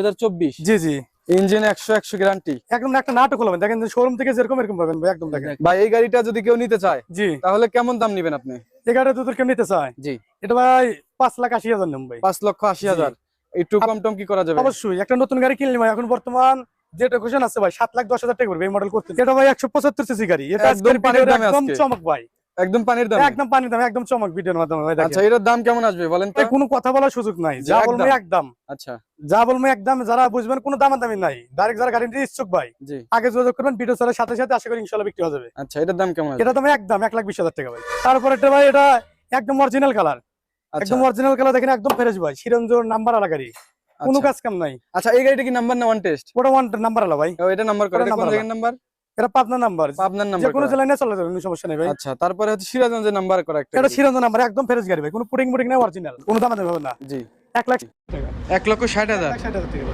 হাজার চব্বিশ জি জি। ইঞ্জিন একশো একশো গ্যারান্টি একদম একটা নাটক হলো দেখেন শোরুম থেকে যেরকম এরকম পাবেন ভাই একদম দেখেন। ভাই এই গাড়িটা যদি কেউ নিতে চায় জি। তাহলে কেমন দাম নিবেন আপনি? নিতে চায় জি। এটা ভাই পাঁচ লাখ আশি হাজার ভাই। লক্ষ আশি হাজার। একটু কম টম কি করা যাবে? অবশ্যই একটা নতুন গাড়ি কিনলে ভাই এখন বর্তমান যেটা কোশন আছে ভাই সাত লাখ দশ হাজার টাকা পড়বে এই মডেল করতে। এটা ভাই একশো পঁচাত্তর সিসি গাড়ি। এটা একদম আজকের পানির একদম চমক ভাই। একদম পানির দাম। একদম পানি দাম একদম চমক ভিডিওর মাধ্যমে ভাই আচ্ছা এটার দাম কেমন আসবে বলেন তো? কোনো কথা বলার সুযোগ নাই। যে। বলব একদম। আচ্ছা। যা বলব একদম যারা বুঝবেন কোনো দামাদামি নাই। ডাইরেক্ট যারা গাড়ি নিতে ইচ্ছুক ভাই আগে যোগাযোগ করবেন ভিডিও চালার সাথে সাথে আশা করি ইনশাল্লাহ বিক্রি হয়ে যাবে। আচ্ছা এটার দাম কেমন এটা তো একদম এক লাখ বিশ হাজার টাকা ভাই। তারপর এটা ভাই এটা একদম অরিজিনাল কালার আচ্ছা। একদম অরিজিনাল কালার দেখেন একদম ফ্রেশ ভাই। সিরঞ্জোর নাম্বার আলা গাড়ি। কোনো আচ্ছা। কাজ কাম নাই। আচ্ছা এই গাড়িটা কি নাম্বার না ওয়ান টেস্ট ওটা ওয়ান নাম্বার আলা ভাই। এটা নাম্বার করে কোন জায়গার নাম্বার এটা পাবনা নাম্বার। পাবনার নাম্বার কোনো জেলায় চলে যাবে কোনো সমস্যা নেই ভাই। আচ্ছা তারপরে হচ্ছে সিরাজগঞ্জের নাম্বার করা একটা এটা। নাম্বার একদম ফ্রেশ গাড়ি ভাই কোনো পুটিং মুটিং না অরিজিনাল কোনো দাম দেবে না। জি। লাখ লক্ষ ষাট হাজার।